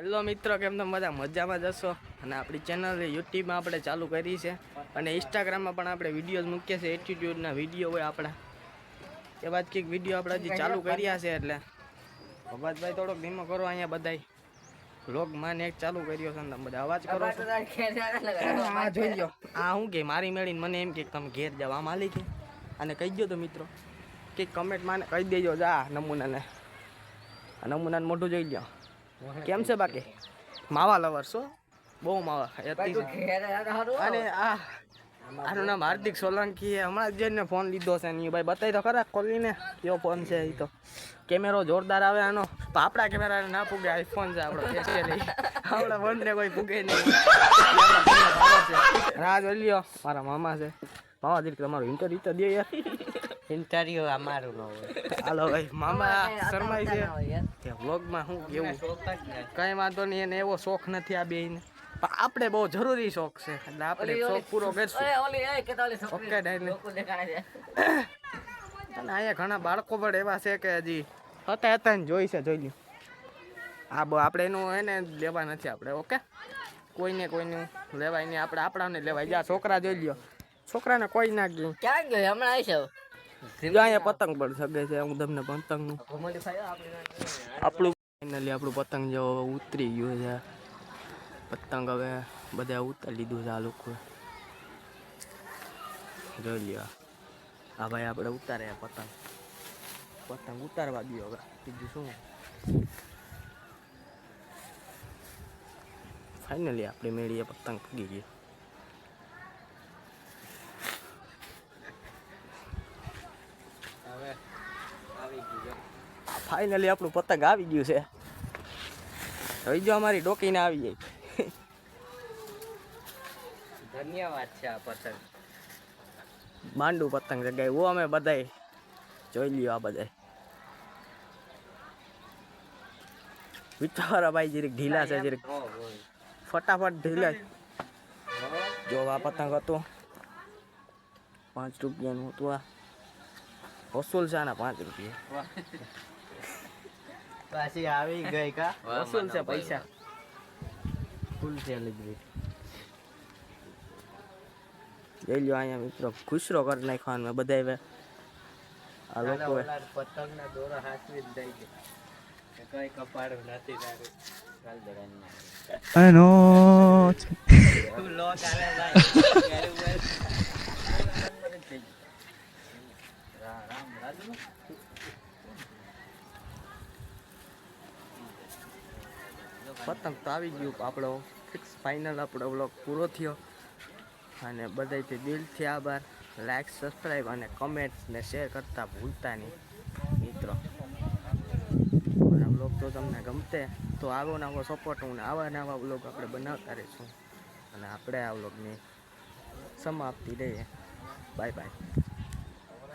Hello મિત્રો કેમ તમે બધા મજામાં જશો અને આપણી ચેનલ યુટ્યુબમાં આપણે ચાલુ કરી છે. અને ઇન્સ્ટાગ્રામમાં પણ આપણે વિડીયોઝ મૂકીએ છીએ. એટીટ્યુડના વીડિયો હોય આપણા. એ જ કંઈક વીડિયો આપણે હજી ચાલુ કર્યા છે એટલે. ભગતભાઈ થોડોક ધીમો કરો અહીંયા બધાય. લોક માને એક ચાલુ કર્યો છે ને તમે બધા અવાજ કરો આ જોઈ લો આ હું કે મારી મેળીને મને એમ કે તમે ઘેર જાવ આ હાલી કે અને કહી દો તો મિત્રો કે કમેન્ટ માને કહી દેજો જા નમૂનાને. આ નમૂનાને મોઢું જોઈ લો કેમ છે બાકી? માવા લવર છો બહુ માવા. અને આ આનું નામ હાર્દિક સોલંકી હમણાં જ જેને ફોન લીધો છે ને ભાઈ બતાવી તો ખરા ખોલીને. કયો ફોન છે એ તો. કેમેરો જોરદાર આવે આનો. તો આપણા કેમેરા ના પૂગે આઈફોન છે આપણો આપણા ફોન ને કોઈ પૂગે નહીં. રાહ જોઈ લ્યો મારા મામા છે. મામા દીકરી તમારું ઇન્ટરવ્યુ તો દે યાર. ઇન્ટરવ્યુ અમારું ન હોય. હાલો ભાઈ મામા શરમાઈ છે કે વ્લોગમાં હું કેવું? કઈ વાંધો નહીં એને એવો શોખ નથી આ બેયને. પણ આપણે બહુ જરૂરી શોખ છે. એટલે આપણે શોખ પૂરો કરશું. ઓકે અને અહીંયા ઘણા બાળકો પણ એવા છે કે હજી હતા હતા ને જોઈ છે જોઈ લ્યું. હા બો આપણે એનું એને લેવા નથી આપણે ઓકે? કોઈને કોઈને લેવાય નહીં. આપણે આપણાને લેવાય. જા છોકરા જોઈ લ્યો. છોકરાને કોઈ ના ગયું. ક્યાં ગયો? હમણાં આવીશ અહીંયા પતંગ પણ સગે છે, હું તમને પતંગ આપણું ફાઇનલી આપણું પતંગ જો ઉતરી ગયું છે. પતંગ હવે બધા ઉતારી લીધું છે આ લોકોએ જોઈ લ્યો. હા ભાઈ આપણે ઉતારે પતંગ. પતંગ ઉતારવા દો હવે. બીજું શું? ફાઇનલી આપણે મેળીએ પતંગ પગી ગઈ હવે આવી ગયો ફાઇનલી આપણું પતંગ આવી ગયું છે. હવે જો અમારી ડોકીને આવી જાય. ધન્યવાદ છે આ પતંગ. માંડુ પતંગ જગ્યાએ. ઓ અમે બધાય જોઈ લ્યો આ બધાય. વિચારા ભાઈ જરીક ઢીલા છે જરીક ફટાફટ ઢીલા. જો આ પતંગ હતું. પાંચ રૂપિયાનું હતું આ. વસૂલ છે આના પાંચ રૂપિયા. પાછી આવી ગઈ કા? વસૂલ છે પૈસા. Full celebrity. જોઈ લ્યો અહીંયા મિત્રો ખુશરો કરી નાખવાનું મેં બધાય હવે. આ લોકો પતંગ ના દોરા હાથવી જ દઈ ગયા કઈ કપાડ નથી તારું. ચાલ પતંગ તો આવી ગયું આપણો ફિક્સ ફાઇનલ આપણો બ્લોગ પૂરો થયો. અને બધાથી દિલથી આભાર. લાઈક સબસ્ક્રાઈબ અને કમેન્ટ શેર કરતા ભૂલતા નહીં, મિત્રો. મારા બ્લોગ તો તમને ગમતે, તો આવો ને આવો સપોર્ટ હું આવા ને આવા આપણે બનાવતા રહીશું. અને આપણે આ બ્લોગની સમાપ્તિ લઈએ. Bye bye